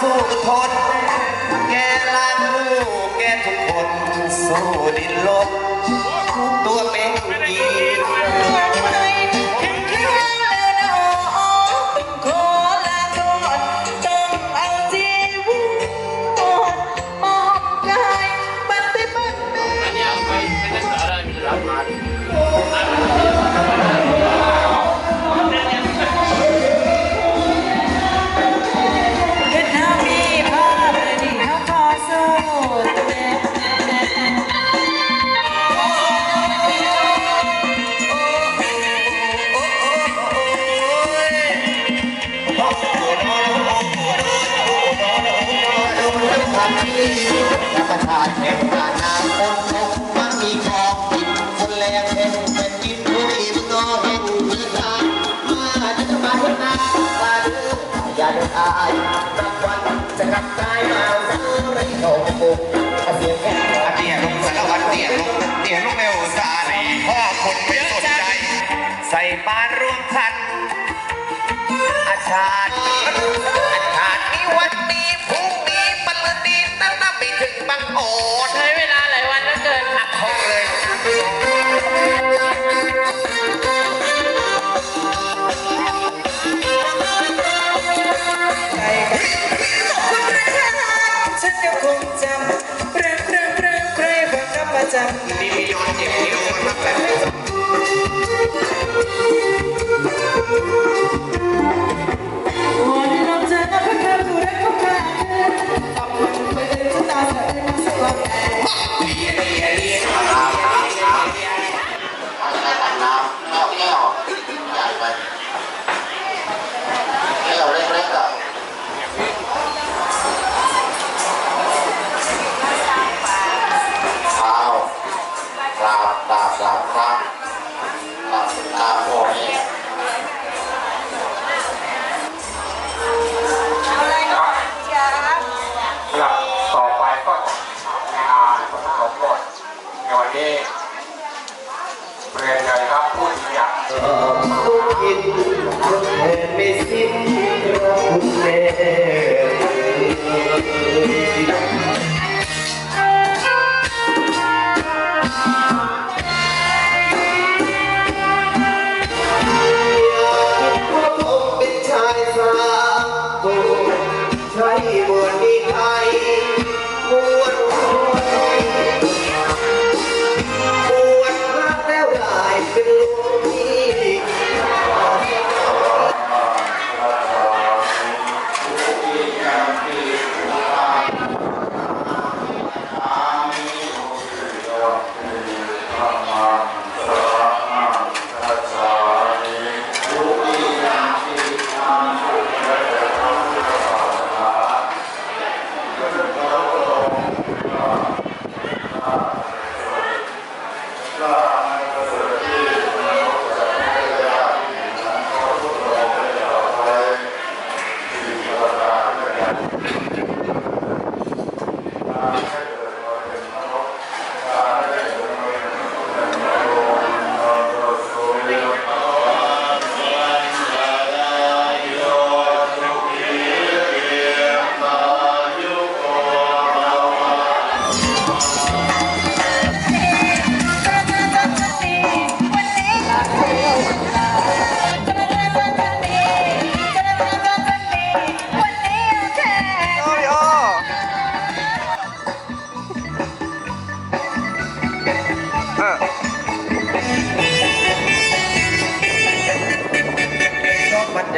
สู้ทน แกล้างลูกแกทุกคน สู้ดินลบตัวเป็นดีอัน ธรรมชาติแห่งการน้ำคนนกมันมีของกินคนแรงแห่งเป็นกินผู้อิ่มนอแห่งมีทางมาจะมาเห็นหน้าตาดืออย่าเดินอายรางวัลจะกลับกายมาซื้อไม่โง่บุกเสียงแค่เตี้ยลงสารวัตรเตี้ยลงเตี้ยลงเร็วสาลีพ่อคนไม่สนใจ ใส่ปานรวมพันอาชาติ ค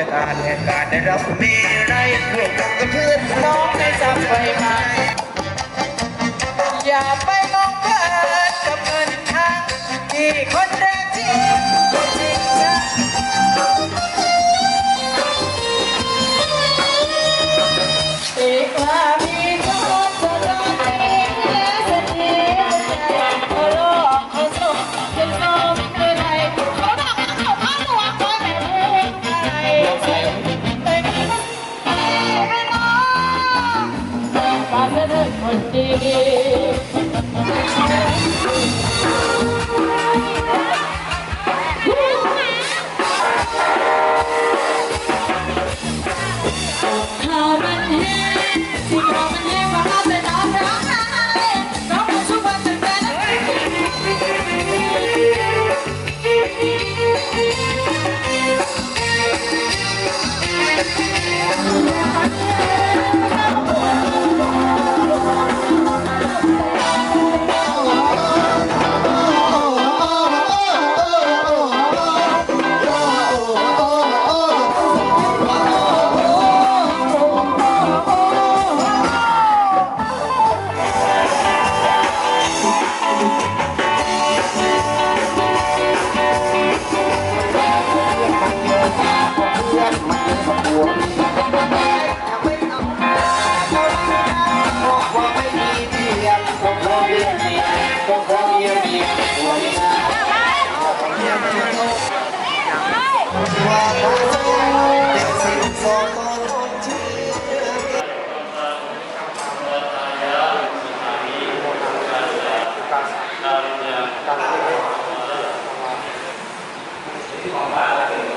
ชอบบรรยากาศแห่งการได้รับมีไรรวมกับเพื่อนน้องได้จับไปมาอย่าไปมองเพลินกับเงินทางที่คนแร ว่าพระสงฆ์เป็นสิ่งสองคนเชื่อการ